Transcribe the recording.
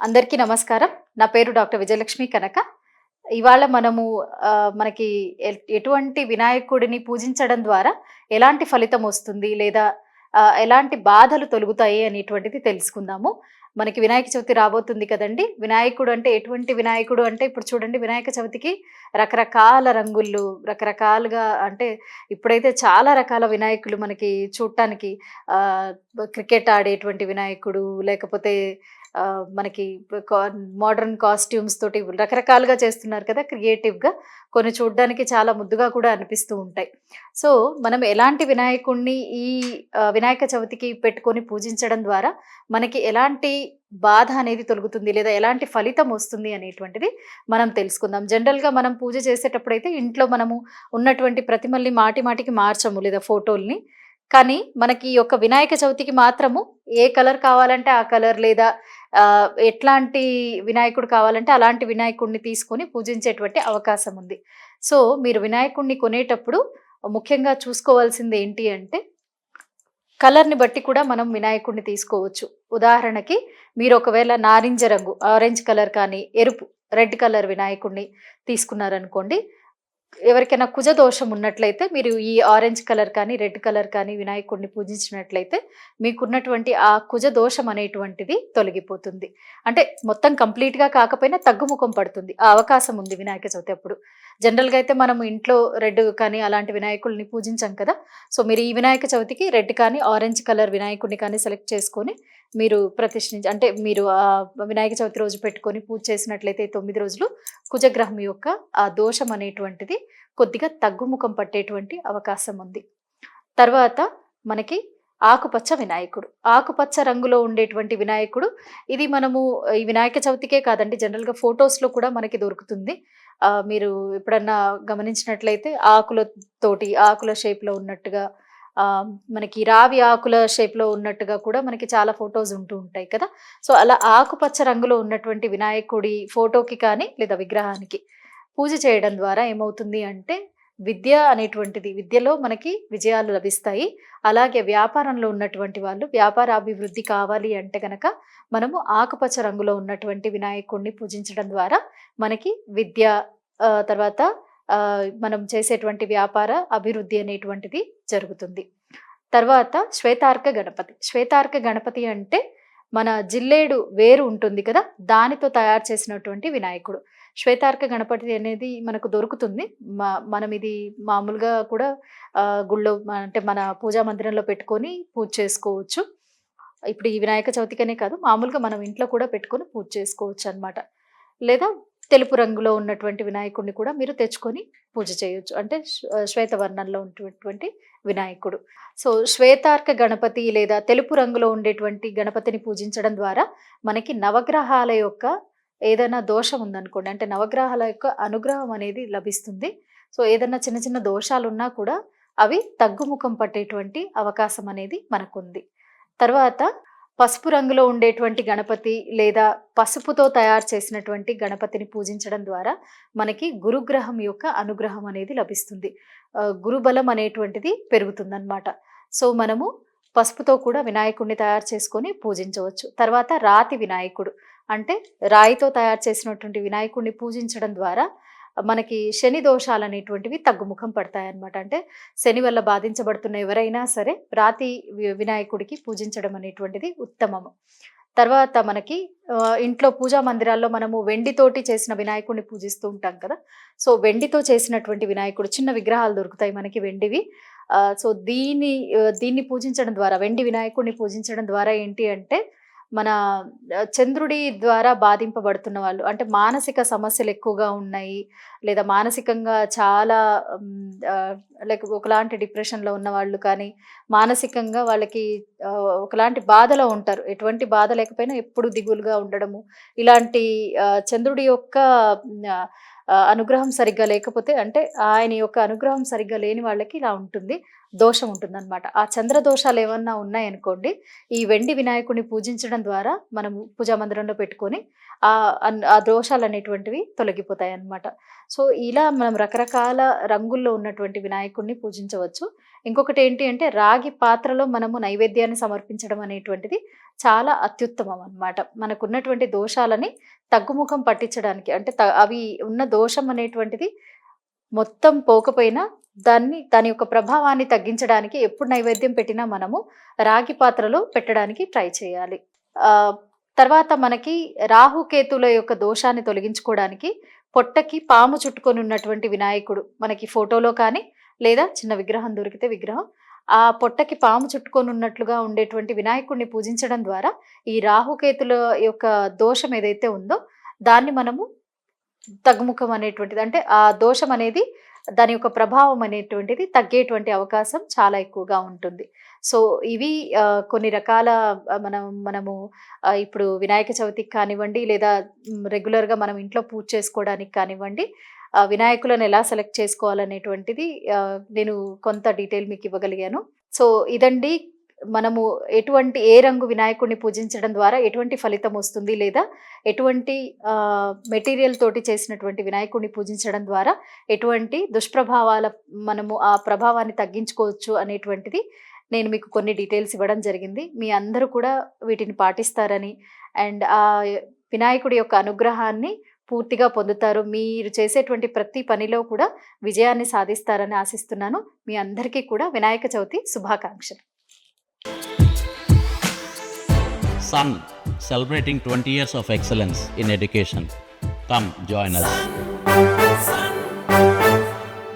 అందరికీ నమస్కారం. నా పేరు డాక్టర్ విజయలక్ష్మి కనక. ఇవాళ మనము మనకి ఎ- ఎటువంటి వినాయకుడిని పూజించడం ద్వారా ఎలాంటి ఫలితం వస్తుంది లేదా ఎలాంటి బాధలు తొలుగుతాయి అనేటువంటిది తెలుసుకుందాము. మనకి వినాయక చవితి రాబోతుంది కదండి. వినాయకుడు అంటే ఎటువంటి వినాయకుడు అంటే ఇప్పుడు చూడండి వినాయక చవితికి రకరకాల రంగులు రకరకాలుగా అంటే ఇప్పుడైతే చాలా రకాల వినాయకులు మనకి చూడటానికి క్రికెట్ ఆడేటువంటి వినాయకుడు లేకపోతే మనకి మోడర్న్ కాస్ట్యూమ్స్ తోటి రకరకాలుగా చేస్తున్నారు కదా క్రియేటివ్గా కొన్ని చూడడానికి చాలా ముద్దుగా కూడా అనిపిస్తూ ఉంటాయి. సో మనం ఎలాంటి వినాయకుడిని ఈ వినాయక చవితికి పెట్టుకొని పూజించడం ద్వారా మనకి ఎలాంటి బాధ అనేది తొలుగుతుంది లేదా ఎలాంటి ఫలితం వస్తుంది అనేటువంటిది మనం తెలుసుకుందాం. జనరల్గా మనం పూజ చేసేటప్పుడు అయితే ఇంట్లో మనము ఉన్నటువంటి ప్రతిమల్ని మాటి మాటికి మార్చము లేదా ఫోటోల్ని. కానీ మనకి ఈ యొక్క వినాయక చవితికి మాత్రము ఏ కలర్ కావాలంటే ఆ కలర్ లేదా ఎట్లాంటి వినాయకుడు కావాలంటే అలాంటి వినాయకుడిని తీసుకొని పూజించేటువంటి అవకాశం ఉంది. సో మీరు వినాయకుడిని కొనేటప్పుడు ముఖ్యంగా చూసుకోవాల్సింది ఏంటి అంటే కలర్ని బట్టి కూడా మనం వినాయకుడిని తీసుకోవచ్చు. ఉదాహరణకి మీరు ఒకవేళ నారింజ రంగు ఆరెంజ్ కలర్ కానీ ఎరుపు రెడ్ కలర్ వినాయకుడిని తీసుకున్నారనుకోండి ఎవరికైనా కుజ దోషం ఉన్నట్లయితే మీరు ఈ ఆరెంజ్ కలర్ కానీ రెడ్ కలర్ కానీ వినాయకుడిని పూజించినట్లయితే మీకున్నటువంటి ఆ కుజ దోషం అనేటువంటిది తొలగిపోతుంది. అంటే మొత్తం కంప్లీట్గా కాకపోయినా తగ్గుముఖం పడుతుంది. ఆ అవకాశం ఉంది వినాయక చవితి అప్పుడు. జనరల్గా అయితే మనం ఇంట్లో రెడ్ కానీ అలాంటి వినాయకుల్ని పూజించాం కదా. సో మీరు ఈ వినాయక చవితికి రెడ్ కానీ ఆరెంజ్ కలర్ వినాయకుడిని కానీ సెలెక్ట్ చేసుకొని మీరు ప్రతిష్ఠించి అంటే మీరు వినాయక చవితి రోజు పెట్టుకొని పూజ చేసినట్లయితే తొమ్మిది రోజులు కుజగ్రహం యొక్క ఆ దోషం అనేటువంటిది కొద్దిగా తగ్గుముఖం పట్టేటువంటి అవకాశం ఉంది. తర్వాత మనకి ఆకుపచ్చ వినాయకుడు. ఆకుపచ్చ రంగులో ఉండేటువంటి వినాయకుడు. ఇది మనము ఈ వినాయక చవితికే కాదండి జనరల్గా ఫొటోస్లో కూడా మనకి దొరుకుతుంది. మీరు ఎప్పుడన్నా గమనించినట్లయితే ఆకులతోటి ఆకుల షేప్లో ఉన్నట్టుగా మనకి రావి ఆకుల షేప్లో ఉన్నట్టుగా కూడా మనకి చాలా ఫొటోస్ ఉంటూ ఉంటాయి కదా. సో అలా ఆకుపచ్చ రంగులో ఉన్నటువంటి వినాయకుడి ఫోటోకి కానీ లేదా విగ్రహానికి పూజ చేయడం ద్వారా ఏమవుతుంది అంటే విద్య అనేటువంటిది విద్యలో మనకి విజయాలు లభిస్తాయి. అలాగే వ్యాపారంలో ఉన్నటువంటి వాళ్ళు వ్యాపార అభివృద్ధి కావాలి అంటే కనుక మనము ఆకుపచ్చ రంగులో ఉన్నటువంటి వినాయకుడిని పూజించడం ద్వారా మనకి విద్య తర్వాత మనం చేసేటువంటి వ్యాపార అభివృద్ధి అనేటువంటిది జరుగుతుంది. తర్వాత శ్వేతార్క గణపతి. శ్వేతార్క గణపతి అంటే మన జిల్లేడు వేరు ఉంటుంది కదా దానితో తయారు చేసినటువంటి వినాయకుడు. శ్వేతార్క గణపతి అనేది మనకు దొరుకుతుంది. మనం ఇది మామూలుగా కూడా గుళ్ళో అంటే మన పూజా మందిరంలో పెట్టుకొని పూజ చేసుకోవచ్చు. ఇప్పుడు ఈ వినాయక చవితికనే కాదు మామూలుగా మనం ఇంట్లో కూడా పెట్టుకొని పూజ చేసుకోవచ్చు అన్నమాట. లేదా తెలుపు రంగులో ఉన్నటువంటి వినాయకుడిని కూడా మీరు తెచ్చుకొని పూజ చేయొచ్చు. అంటే శ్వేతవర్ణంలో ఉన్నటువంటి వినాయకుడు. సో శ్వేతార్క గణపతి లేదా తెలుపు రంగులో ఉండేటువంటి గణపతిని పూజించడం ద్వారా మనకి నవగ్రహాల యొక్క ఏదైనా దోషం ఉందనుకోండి. అంటే నవగ్రహాల యొక్క అనుగ్రహం అనేది లభిస్తుంది. సో ఏదైనా చిన్న చిన్న దోషాలు ఉన్నా కూడా అవి తగ్గుముఖం పట్టేటువంటి అవకాశం అనేది మనకుంది. తర్వాత పసుపు రంగులో ఉండేటువంటి గణపతి లేదా పసుపుతో తయారు చేసినటువంటి గణపతిని పూజించడం ద్వారా మనకి గురుగ్రహం యొక్క అనుగ్రహం అనేది లభిస్తుంది. గురుబలం అనేటువంటిది పెరుగుతుందన్నమాట. సో మనము పసుపుతో కూడా వినాయకుడిని తయారు చేసుకొని పూజించవచ్చు. తర్వాత రాతి వినాయకుడు అంటే రాయితో తయారు చేసినటువంటి వినాయకుడిని పూజించడం ద్వారా మనకి శని దోషాలు అనేటువంటివి తగ్గుముఖం పడతాయన్నమాట. అంటే శని వల్ల బాధించబడుతున్న ఎవరైనా సరే రాతి వి- వినాయకుడికి పూజించడం అనేటువంటిది ఉత్తమము. తర్వాత మనకి ఇంట్లో పూజా మందిరాల్లో మనము వెండితోటి చేసిన వినాయకుడిని పూజిస్తూ ఉంటాం కదా. సో వెండితో చేసినటువంటి వినాయకుడు చిన్న విగ్రహాలు దొరుకుతాయి మనకి వెండివి. సో దీన్ని దీన్ని పూజించడం ద్వారా వెండి వినాయకుడిని పూజించడం ద్వారా ఏంటి అంటే మన చంద్రుడి ద్వారా బాధింపబడుతున్న వాళ్ళు అంటే మానసిక సమస్యలు ఎక్కువగా ఉన్నాయి లేదా మానసికంగా చాలా లైక్ ఒకలాంటి డిప్రెషన్లో ఉన్న వాళ్ళు కానీ మానసికంగా వాళ్ళకి ఒకలాంటి బాధలో ఉంటారు. ఎటువంటి బాధ లేకపోయినా ఎప్పుడు దిగులుగా ఉండడము. ఇలాంటి చంద్రుడి యొక్క అనుగ్రహం సరిగ్గా లేకపోతే అంటే ఆయన యొక్క అనుగ్రహం సరిగ్గా లేని వాళ్ళకి ఇలా ఉంటుంది. దోషం ఉంటుందన్నమాట. ఆ చంద్ర దోషాలు ఏమన్నా ఉన్నాయనుకోండి ఈ వెండి వినాయకుడిని పూజించడం ద్వారా మనం పూజా మందిరంలో పెట్టుకొని ఆ ఆ దోషాలు అనేటువంటివి తొలగిపోతాయి అన్నమాట సో ఇలా మనం రకరకాల రంగుల్లో ఉన్నటువంటి వినాయకుడిని పూజించవచ్చు. ఇంకొకటి ఏంటి అంటే రాగి పాత్రలో మనము నైవేద్యాన్ని సమర్పించడం అనేటువంటిది చాలా అత్యుత్తమం అనమాట మనకున్నటువంటి దోషాలని తగ్గుముఖం పట్టించడానికి అంటే త- అవి ఉన్న దోషం అనేటువంటిది మొత్తం పోకపోయినా దాన్ని దాని యొక్క ప్రభావాన్ని తగ్గించడానికి ఎప్పుడు నైవేద్యం పెట్టినా మనము రాగి పాత్రలో పెట్టడానికి ట్రై చేయాలి. ఆ, తర్వాత మనకి రాహుకేతుల యొక్క దోషాన్ని తొలగించుకోవడానికి పొట్టకి పాము చుట్టుకొని ఉన్నటువంటి వినాయకుడు మనకి ఫోటోలో కానీ లేదా చిన్న విగ్రహం దొరికితే విగ్రహం. ఆ పొట్టకి పాము చుట్టుకొని ఉన్నట్లుగా ఉండేటువంటి వినాయకుడిని పూజించడం ద్వారా ఈ రాహుకేతుల యొక్క దోషం ఏదైతే ఉందో దాన్ని మనము తగ్గుముఖం అనేటువంటిది అంటే ఆ దోషం అనేది దాని యొక్క ప్రభావం అనేటువంటిది తగ్గేటువంటి అవకాశం చాలా ఎక్కువగా ఉంటుంది. సో ఇవి కొన్ని రకాల మనం మనము ఇప్పుడు వినాయక చవితికి కానివ్వండి లేదా రెగ్యులర్గా మనం ఇంట్లో పూజ చేసుకోవడానికి కానివ్వండి వినాయకులను ఎలా సెలెక్ట్ చేసుకోవాలనేటువంటిది నేను కొంత డీటెయిల్ మీకు ఇవ్వగలిగాను. సో ఇదండి మనము ఎటువంటి ఏ రంగు వినాయకుడిని పూజించడం ద్వారా ఎటువంటి ఫలితం వస్తుంది లేదా ఎటువంటి మెటీరియల్ తోటి చేసినటువంటి వినాయకుడిని పూజించడం ద్వారా ఎటువంటి దుష్ప్రభావాల మనము ఆ ప్రభావాన్ని తగ్గించుకోవచ్చు అనేటువంటిది నేను మీకు కొన్ని డీటెయిల్స్ ఇవ్వడం జరిగింది. మీ అందరూ కూడా వీటిని పాటిస్తారని అండ్ ఆ వినాయకుడి యొక్క అనుగ్రహాన్ని పూర్తిగా పొందుతారు మీరు చేసేటువంటి ప్రతి పనిలో కూడా విజయాన్ని సాధిస్తారని ఆశిస్తున్నాను మీ అందరికీ కూడా వినాయక చవితి శుభాకాంక్షలు Sun, celebrating 20 years of excellence in education. Come join us. Sun,